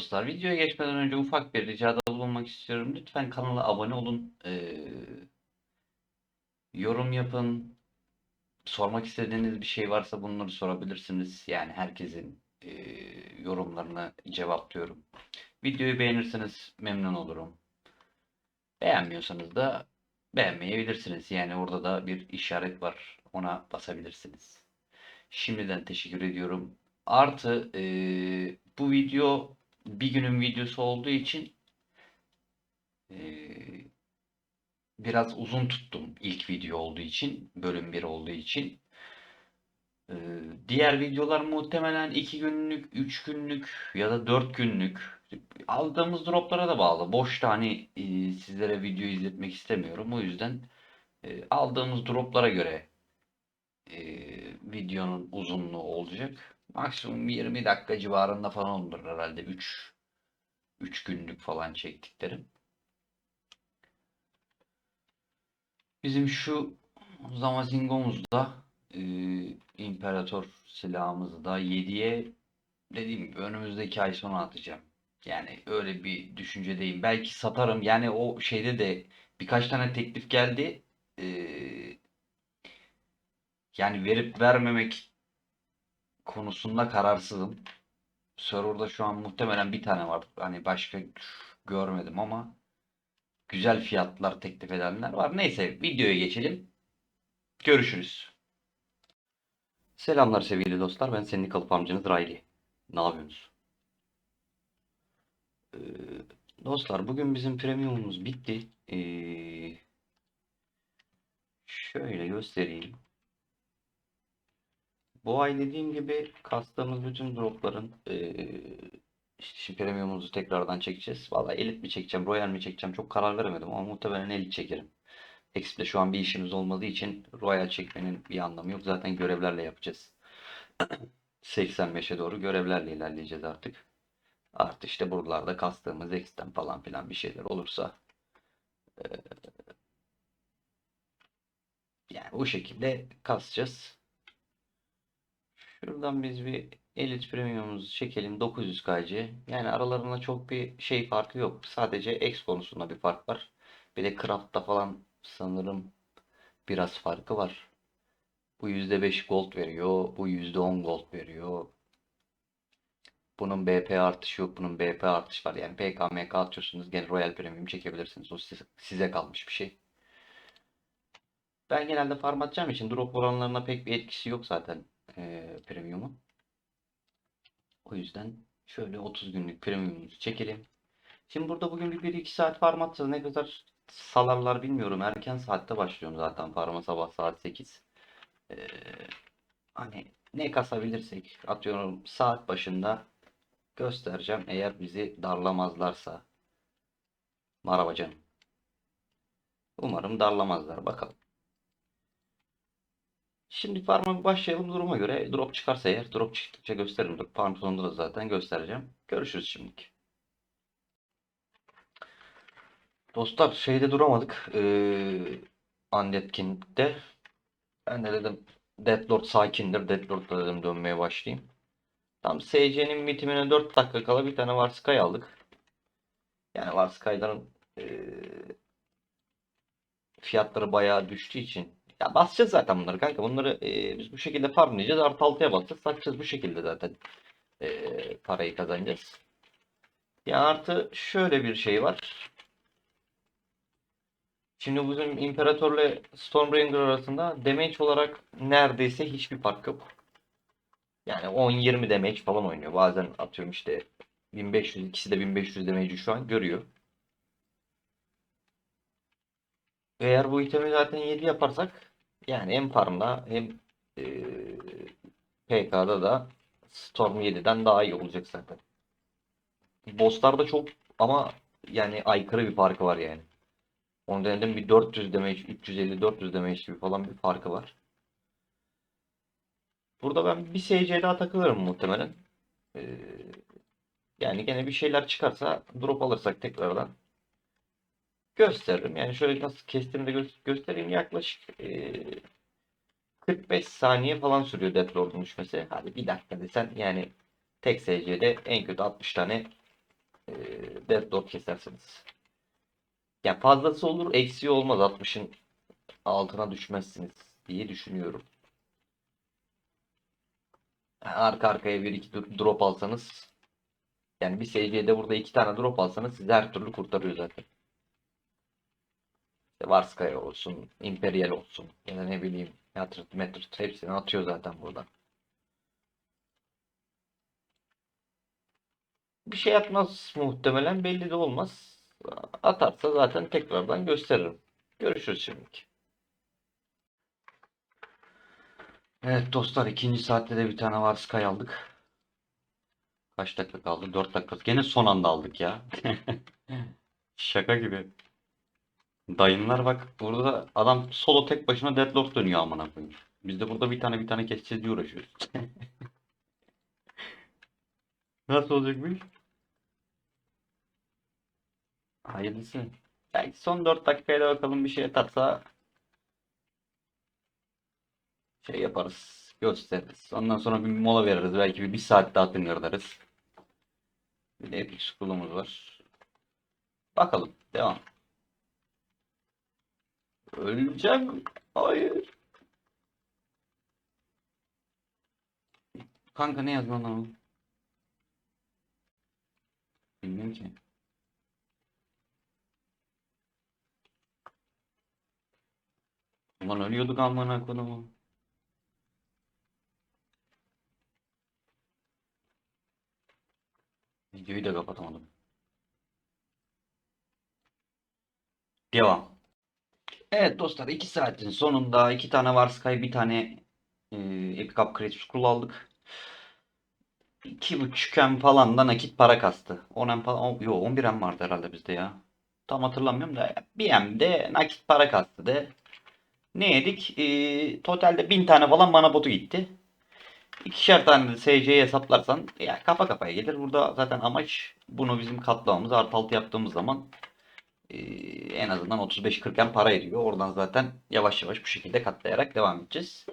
dostlar, videoya geçmeden önce ufak bir ricada bulunmak istiyorum. Lütfen kanala abone olun. Ee, yorum yapın. Sormak istediğiniz bir şey varsa bunları sorabilirsiniz. Yani herkesin e, yorumlarını cevaplıyorum. Videoyu beğenirseniz memnun olurum. Beğenmiyorsanız da beğenmeyebilirsiniz. Yani orada da bir işaret var. Ona basabilirsiniz. Şimdiden teşekkür ediyorum. Artı e, bu video bir günün videosu olduğu için e, biraz uzun tuttum ilk video olduğu için, bölüm 1 olduğu için. E, diğer videolar muhtemelen 2 günlük, 3 günlük ya da 4 günlük. Aldığımız droplara da bağlı. Boşta hani e, sizlere video izletmek istemiyorum. O yüzden e, aldığımız droplara göre videonun uzunluğu olacak. Maksimum 20 dakika civarında falan olur herhalde 3 3 günlük falan çektiklerim. Bizim şu Zamazingomuzda e, İmparator silahımızı da 7'ye dediğim gibi önümüzdeki ay sonu atacağım. Yani öyle bir düşüncedeyim. Belki satarım. Yani o şeyde de birkaç tane teklif geldi. E, yani verip vermemek konusunda kararsızım. Server'da şu an muhtemelen bir tane var. Hani başka görmedim ama güzel fiyatlar teklif edenler var. Neyse videoya geçelim. Görüşürüz. Selamlar sevgili dostlar. Ben senin kalıp amcanız Riley. Ne yapıyorsunuz? Ee, dostlar bugün bizim premiumumuz bitti. Ee, şöyle göstereyim. Bu ay dediğim gibi kastığımız bütün dropların eee işte şimdi premiumumuzu tekrardan çekeceğiz. Valla elit mi çekeceğim, royal mi çekeceğim çok karar veremedim ama muhtemelen elit çekerim. Exp'te şu an bir işimiz olmadığı için royal çekmenin bir anlamı yok. Zaten görevlerle yapacağız. 85'e doğru görevlerle ilerleyeceğiz artık. Artı işte buralarda kastığımız X'ten falan filan bir şeyler olursa eee, yani bu şekilde kasacağız. Şuradan biz bir Elite Premium'umuzu çekelim 900 KC. Yani aralarında çok bir şey farkı yok. Sadece X konusunda bir fark var. Bir de Craft'ta falan sanırım biraz farkı var. Bu %5 gold veriyor. Bu %10 gold veriyor. Bunun BP artışı yok. Bunun BP artışı var. Yani PK, MK atıyorsunuz. Gene Royal Premium çekebilirsiniz. O size, size kalmış bir şey. Ben genelde farm atacağım için drop oranlarına pek bir etkisi yok zaten e, premium'un. O yüzden şöyle 30 günlük premiumumuzu çekelim. Şimdi burada bugün bir 1-2 saat farm atacağız. Ne kadar salarlar bilmiyorum. Erken saatte başlıyorum zaten farma sabah saat 8. Ee, hani ne kasabilirsek atıyorum saat başında göstereceğim. Eğer bizi darlamazlarsa. Merhaba canım. Umarım darlamazlar. Bakalım. Şimdi farm'a başlayalım duruma göre. Drop çıkarsa eğer drop çıktıkça gösteririm. Farm sonunda da zaten göstereceğim. Görüşürüz şimdilik. Dostlar şeyde duramadık. Ee, Undead King'de. Ben de dedim Deathlord sakindir. Deathlord'da dedim dönmeye başlayayım. Tam SC'nin bitimine 4 dakika kala bir tane Varsky aldık. Yani Varsky'ların ee, fiyatları bayağı düştüğü için ya basacağız zaten bunları kanka. Bunları e, biz bu şekilde farmlayacağız. Artı 6'ya basacağız. Satacağız bu şekilde zaten e, parayı kazanacağız. Ya artı şöyle bir şey var. Şimdi bizim İmparator'la Stormbringer arasında damage olarak neredeyse hiçbir fark yok. Yani 10-20 damage falan oynuyor. Bazen atıyorum işte 1500 ikisi de 1500 damage'i şu an görüyor. Eğer bu itemi zaten 7 yaparsak yani hem farmda hem e, PK'da da Storm 7'den daha iyi olacak zaten. Bosslarda çok ama yani aykırı bir farkı var yani. Onu denedim bir 400 damage, 350-400 damage gibi falan bir farkı var. Burada ben bir SC daha takılırım muhtemelen. Ee, yani gene bir şeyler çıkarsa drop alırsak tekrardan gösteririm. Yani şöyle nasıl kestiğimi de gö- göstereyim. Yaklaşık e, 45 saniye falan sürüyor Death Lord'un düşmesi. Hadi bir dakika desen yani tek SC'de en kötü 60 tane e, Death Lord kesersiniz. Ya fazlası olur, eksiği olmaz. 60'ın altına düşmezsiniz diye düşünüyorum. Yani arka arkaya bir iki drop alsanız yani bir SC'de burada iki tane drop alsanız sizi her türlü kurtarıyor zaten. İşte Varskaya olsun, Imperial olsun ya da ne bileyim Yatırт, Metrit hepsini atıyor zaten buradan. Bir şey yapmaz muhtemelen belli de olmaz. Atarsa zaten tekrardan gösteririm. Görüşürüz şimdilik. Evet dostlar ikinci saatte de bir tane Varskaya aldık. Kaç dakika kaldı? 4 dakika. Gene son anda aldık ya. Şaka gibi. Dayınlar bak burada adam solo tek başına Deadlock dönüyor amına koyayım. Biz de burada bir tane bir tane keseceğiz diye uğraşıyoruz. Nasıl olacak bu iş? Hayırlısı. Belki son 4 dakikaya da bakalım bir şey atarsa şey yaparız. Gösteririz. Ondan sonra bir mola veririz. Belki bir, bir saat daha tıngırdarız. Bir de Epic School'umuz var. Bakalım. Devam. Öleceğim. Hayır. Kanka ne yazman o? Bilmiyorum ki. Ulan ölüyorduk amına kodumu. Videoyu da kapatamadım. Devam. Evet dostlar 2 saatin sonunda 2 tane Varsky bir tane e, Epic Upgrade Scroll aldık. 2.5 M falan da nakit para kastı. 10 M falan, yo 11 M vardı herhalde bizde ya. Tam hatırlamıyorum da bir M de nakit para kastı de. Ne yedik? E, totalde 1000 tane falan mana botu gitti. İkişer tane de SC'ye hesaplarsan ya kafa kafaya gelir. Burada zaten amaç bunu bizim katlamamız artı altı yaptığımız zaman e, en azından 35-40 M para ediyor. Oradan zaten yavaş yavaş bu şekilde katlayarak devam edeceğiz.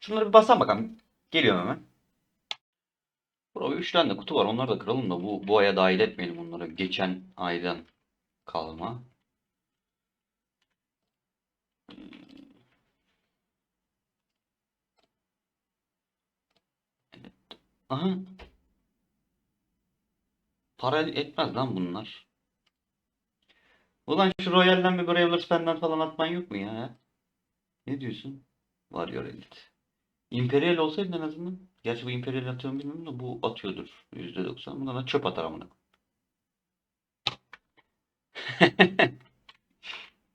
Şunları bir basalım bakalım. Geliyorum hemen. Burada 3 tane de kutu var. Onları da kıralım da bu, bu aya dahil etmeyelim onları. Geçen aydan kalma. Aha. Para etmez lan bunlar. Ulan şu Royal'den bir Brawlers Pen'den falan atman yok mu ya? Ne diyorsun? Warrior Elite. Imperial olsaydı en azından. Gerçi bu Imperial atıyor mu bilmiyorum da bu atıyordur. %90. Buna da çöp atar amına.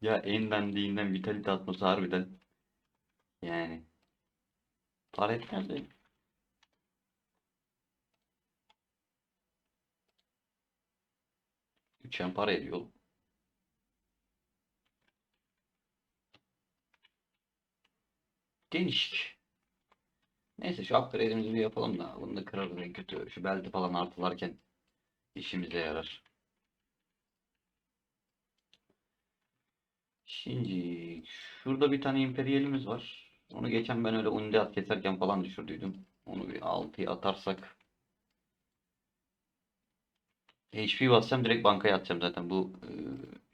Ya en dandiğinden Vitality atması harbiden. Yani. Para etmez de. Üçen para ediyor. Değişik. Neyse şu upgrade'imizi bir yapalım da bunu da kırarız en kötü. Şu belti falan artılarken işimize yarar. Şimdi şurada bir tane imperialimiz var. Onu geçen ben öyle undead keserken falan düşürdüydüm. Onu bir 6'ya atarsak HP bassam direkt bankaya atacağım zaten bu e,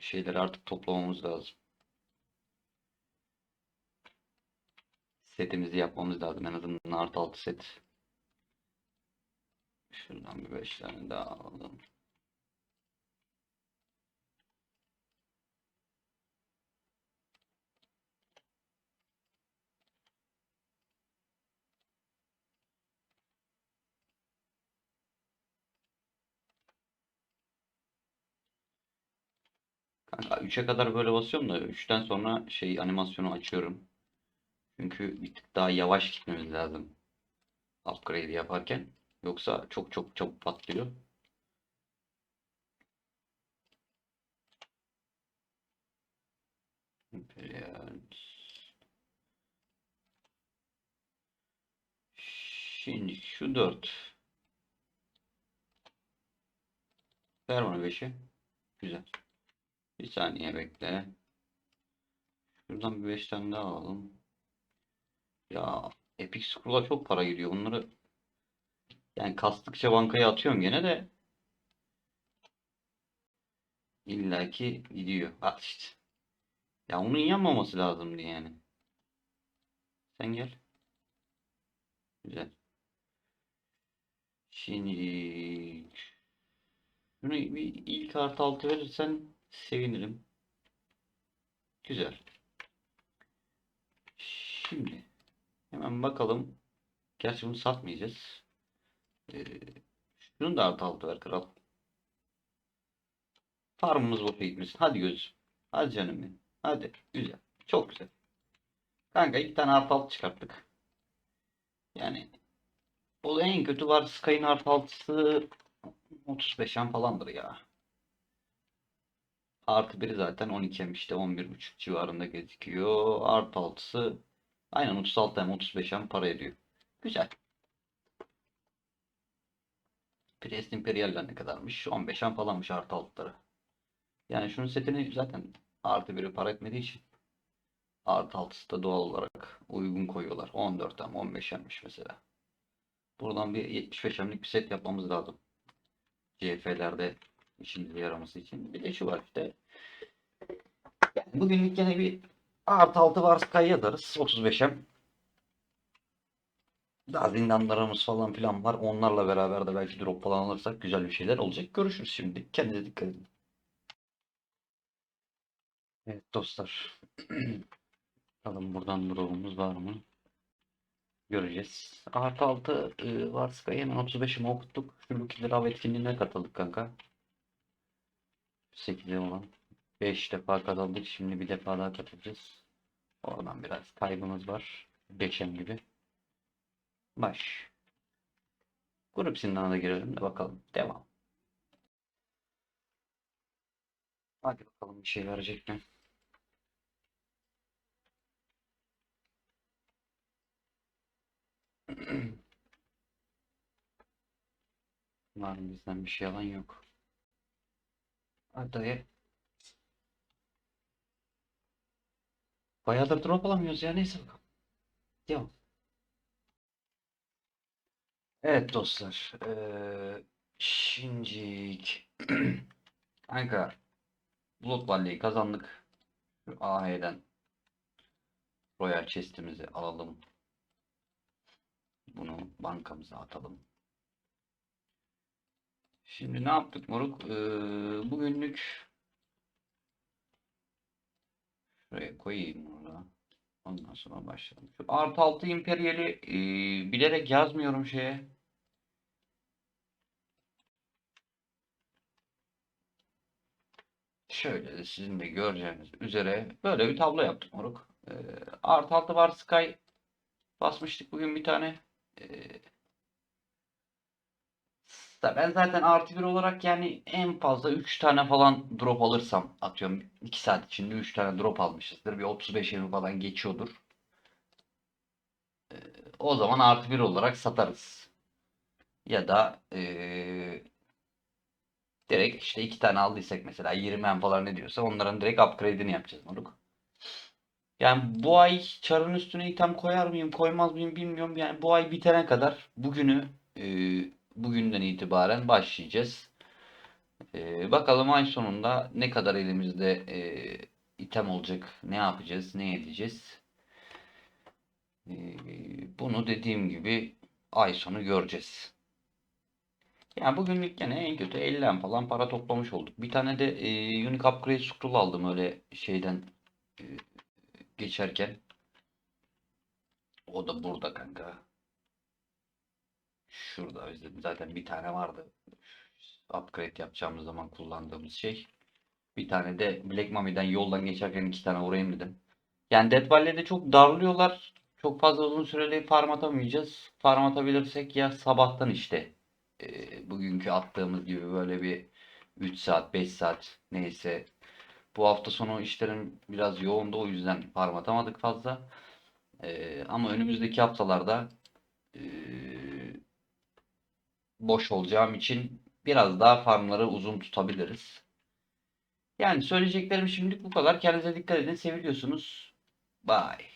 şeyleri artık toplamamız lazım. Setimizi yapmamız lazım en azından artı 6 set. Şuradan bir 5 tane daha alalım. Kanka 3'e kadar böyle basıyorum da 3'ten sonra şey animasyonu açıyorum. Çünkü bir tık daha yavaş gitmemiz lazım. Upgrade yaparken. Yoksa çok çok çabuk patlıyor. Şimdi şu 4. Ver bana 5'i. Güzel. Bir saniye bekle. Şuradan bir 5 tane daha alalım. Ya Epic Scroll'a çok para gidiyor. Bunları yani kastıkça bankaya atıyorum gene de illaki gidiyor. Bak işte. Ya onun yanmaması lazımdı yani. Sen gel. Güzel. Şimdi şunu bir ilk artı altı verirsen sevinirim. Güzel. Şimdi hemen bakalım. Gerçi bunu satmayacağız. Ee, şunu da ver kral. Farmımız boşa gitmesin. Hadi gözüm. Hadi canım benim. Hadi. Güzel. Çok güzel. Kanka iki tane artı altı çıkarttık. Yani o en kötü var Sky'ın artı altısı 35'en falandır ya. Artı biri zaten 12'm işte 11.5 civarında gözüküyor. Artı altısı aynen 36 hem 35 hem para ediyor. Güzel. Priest Imperial'ler ne kadarmış? 15 hem falanmış artı altıları. Yani şunun setini zaten artı biri para etmediği için artı altısı da doğal olarak uygun koyuyorlar. 14 hem 15 hemmiş mesela. Buradan bir 75 hemlik bir set yapmamız lazım. CF'lerde işimize yaraması için. Bir de şu var işte. Yani bugünlük gene bir artı altı var Sky yadarız. 35 hem. Daha zindanlarımız falan filan var. Onlarla beraber de belki drop falan alırsak güzel bir şeyler olacak. Görüşürüz şimdi. Kendinize dikkat edin. Evet dostlar. Bakalım buradan drop'umuz var mı? Göreceğiz. Artı 6 e, var Sky hemen 35'imi okuttuk. Şu Lucky Love etkinliğine katıldık kanka. 8'e olan. 5 defa katıldık. Şimdi bir defa daha katılacağız. Oradan biraz kaybımız var. 5'em gibi. Baş. Grup zindanına girelim de bakalım. Devam. Hadi bakalım bir şey verecek mi? Var mı bizden bir şey alan yok. Hadi Bayağıdır drop alamıyoruz ya neyse bakalım. Devam. Evet dostlar. Eee şimdilik kanka Blood Valley'i kazandık. Şu AH'den Royal Chest'imizi alalım. Bunu bankamıza atalım. Şimdi ne yaptık moruk? Ee, bugünlük şuraya koyayım bunu da. Ondan sonra başlayalım. Şu artı altı imperiyeli ee, bilerek yazmıyorum şeye. Şöyle de sizin de göreceğiniz üzere böyle bir tablo yaptık moruk. Ee, artı altı var Sky basmıştık bugün bir tane. Ee, da ben zaten artı bir olarak yani en fazla 3 tane falan drop alırsam atıyorum 2 saat içinde 3 tane drop almışızdır. Bir 35 20 falan geçiyordur. Ee, o zaman artı bir olarak satarız. Ya da ee, direkt işte 2 tane aldıysak mesela 20 en falan ne diyorsa onların direkt upgrade'ini yapacağız moruk. Yani bu ay çarın üstüne item koyar mıyım koymaz mıyım bilmiyorum. Yani bu ay bitene kadar bugünü ee, bugünden itibaren başlayacağız. Ee, bakalım ay sonunda ne kadar elimizde e, item olacak, ne yapacağız, ne edeceğiz. Ee, bunu dediğim gibi ay sonu göreceğiz. Yani bugünlük gene en kötü 50'den falan para toplamış olduk. Bir tane de e, Unique Upgrade Scroll aldım öyle şeyden e, geçerken. O da burada kanka. Şurada bizde zaten bir tane vardı. Upgrade yapacağımız zaman kullandığımız şey. Bir tane de Black Mummy'den yoldan geçerken iki tane vurayım dedim. Yani Dead Valley'de çok darlıyorlar. Çok fazla uzun süreli farm atamayacağız. Farm atabilirsek ya sabahtan işte e, bugünkü attığımız gibi böyle bir 3 saat 5 saat neyse. Bu hafta sonu işlerim biraz yoğundu o yüzden farm atamadık fazla. E, ama önümüzdeki haftalarda e, boş olacağım için biraz daha farmları uzun tutabiliriz. Yani söyleyeceklerim şimdilik bu kadar. Kendinize dikkat edin. Seviliyorsunuz. Bye.